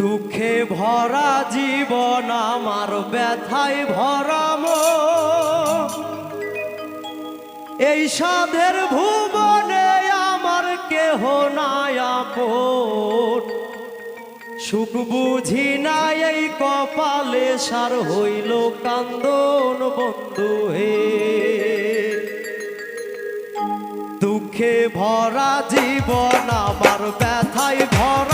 দুঃখে ভরা জীবন আমার ব্যথায় ভরাম। এই সাধের ভুবনে আমার কেহ নায়াপ সুখ বুঝি না এই কপালে, সার হইল কান্দন বন্ধু হে। দুঃখে ভরা জীবন আমার ব্যথায় ভরা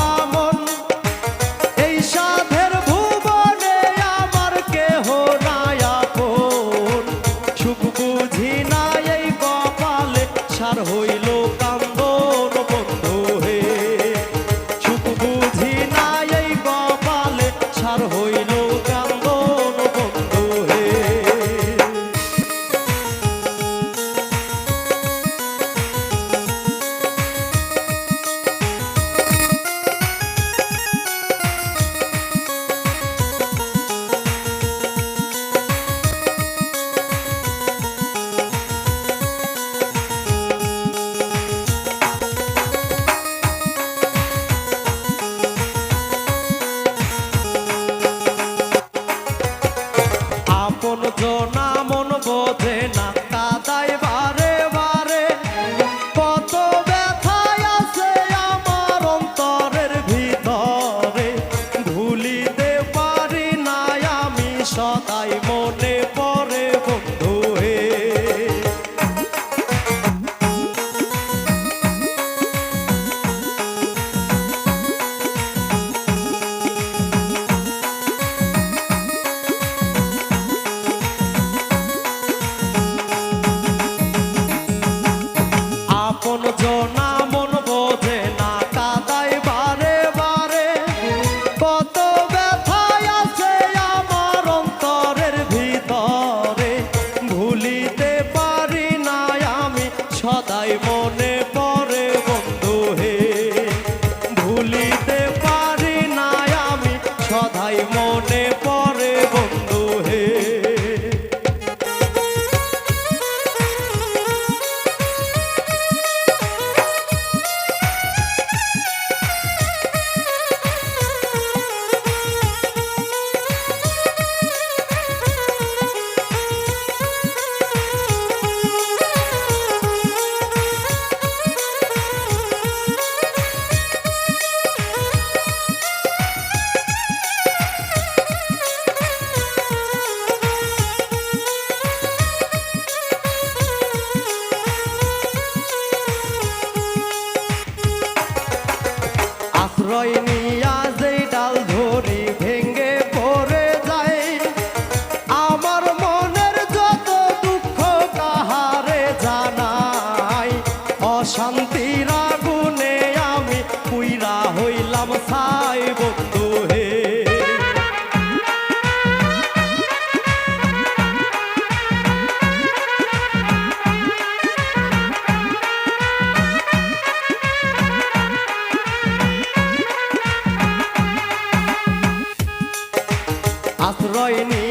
মন বোঝে না কাদায় বারে আমার অন্তরের ভিতরে। ভুলিতে পারি না আমি সদাই মনে রয়নি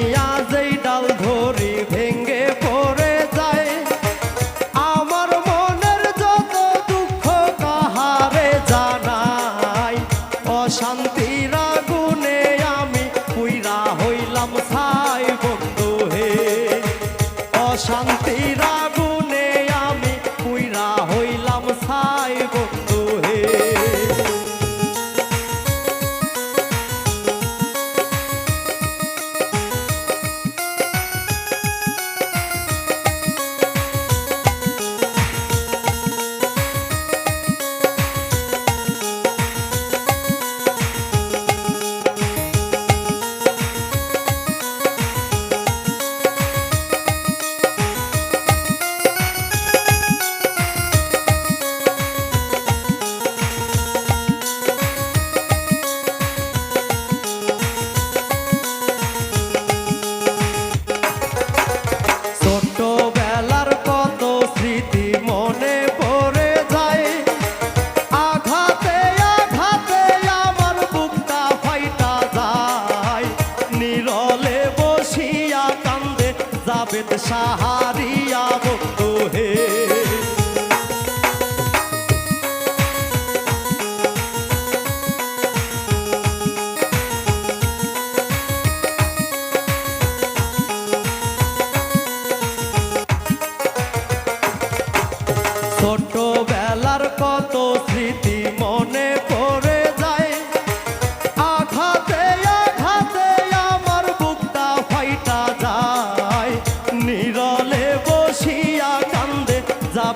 সাহারি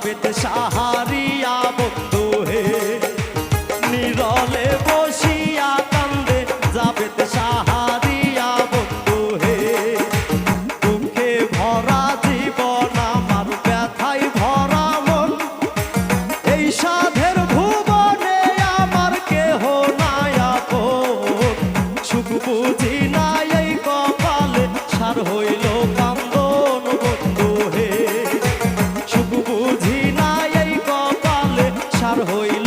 জাভেদ সাহা আর হই